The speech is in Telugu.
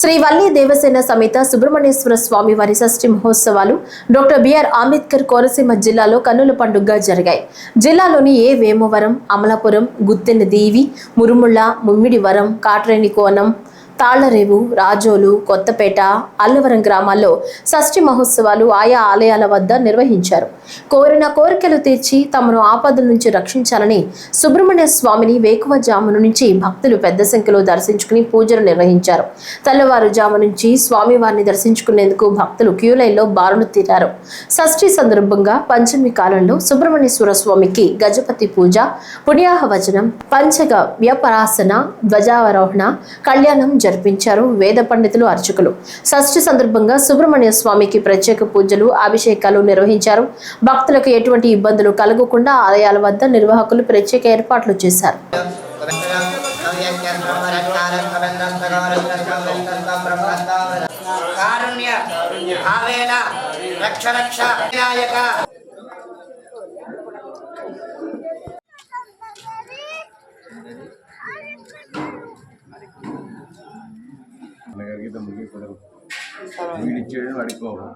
శ్రీ వల్లి దేవసేన సమేత సుబ్రహ్మణ్యేశ్వర స్వామి వారి షష్ఠి మహోత్సవాలు డాక్టర్ బిఆర్ అంబేద్కర్ కోనసీమ జిల్లాలో కన్నుల పండుగగా జరిగాయి. జిల్లాలోని ఏ వేమవరం అమలాపురం గుత్తెన దేవి మురుముళ్ళ ముమ్మిడివరం కాట్రేని కోనం తాళ్ళరేవు రాజోలు కొత్తపేట అల్లవరం గ్రామాల్లో షష్ఠి మహోత్సవాలు ఆయా ఆలయాల వద్ద నిర్వహించారు. కోరిన కోరికలు తీర్చి తమను ఆపదల నుంచి రక్షించాలని సుబ్రహ్మణ్య స్వామిని వేకువజామున నుంచి భక్తులు పెద్ద సంఖ్యలో దర్శించుకుని పూజలు నిర్వహించారు. తెల్లవారుజాము నుంచి స్వామివారిని దర్శించుకునేందుకు భక్తులు క్యూ లైన్లో బారులు తీరారు. షష్ఠి సందర్భంగా పంచమి కాలంలో సుబ్రహ్మణ్యేశ్వర స్వామికి గజపతి పూజ పుణ్యాహ వచనం పంచగ వ్యపరాసన ధ్వజావరోహణ కళ్యాణం జరిపించారు వేద పండితులు అర్చకులు. షష్ఠి సందర్భంగా సుబ్రహ్మణ్య స్వామికి ప్రత్యేక పూజలు అభిషేకాలు నిర్వహించారు. భక్తులకు ఎటువంటి ఇబ్బందులు కలగకుండా ఆలయాల వద్ద నిర్వాహకులు ప్రత్యేక ఏర్పాట్లు చేశారు. రక్ష రక్ష వినాయక. అన్నగారికి ముగి కుదరదు వీడిచ్చేయడం అడుక్కోవాలి